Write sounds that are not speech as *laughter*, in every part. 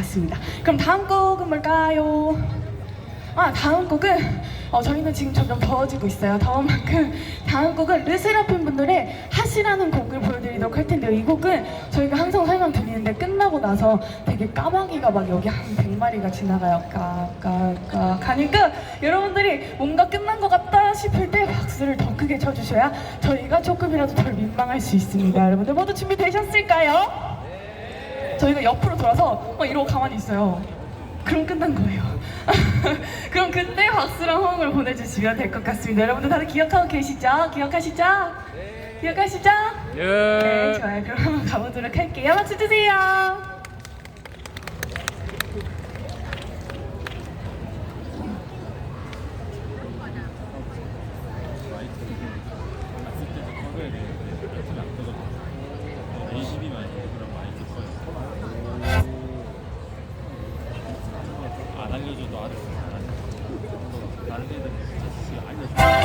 같습니다. 그럼 다음 곡은 뭘까요? 아 다음 곡은 어, 저희는 지금 점점 더워지고 있어요. 더운 만큼 다음 곡은 르세라핌 분들의 하시라는 곡을 보여드리도록 할 텐데요. 이 곡은 저희가 항상 설명드리는데 끝나고 나서 되게 까마귀가 막 여기 한 100마리가 지나가요. 까까까 가니까 여러분들이 뭔가 끝난 것 같다 싶을 때 박수를 더 크게 쳐주셔야 저희가 조금이라도 덜 민망할 수 있습니다. 여러분들 모두 준비되셨을까요? 저희가 옆으로 돌아서 막 이러고 가만히 있어요. 그럼 끝난 거예요. *laughs* 그럼 그때 박수랑 호응을 보내주시면 될 것 같습니다. 여러분들 다들 기억하고 계시죠? 기억하시죠? 기억하시죠? 네, 좋아요. 그럼 한번 가보도록 할게요. 박수 주세요. 알려줘도 알았어. 다른 애들 알려줘.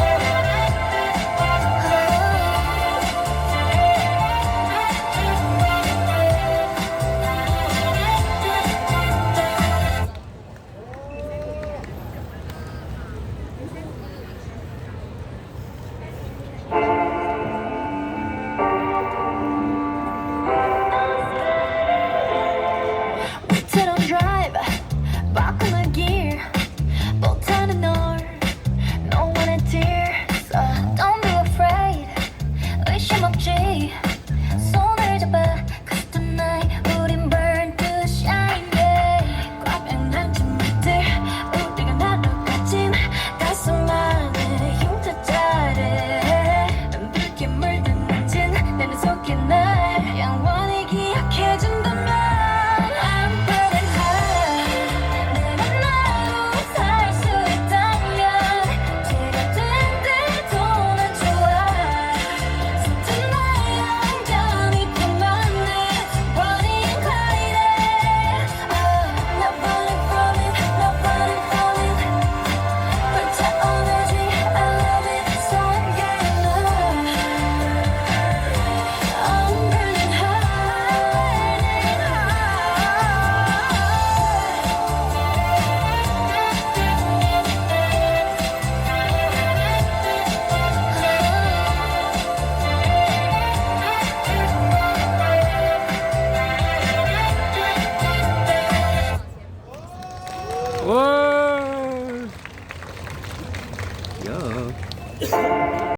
Yeah.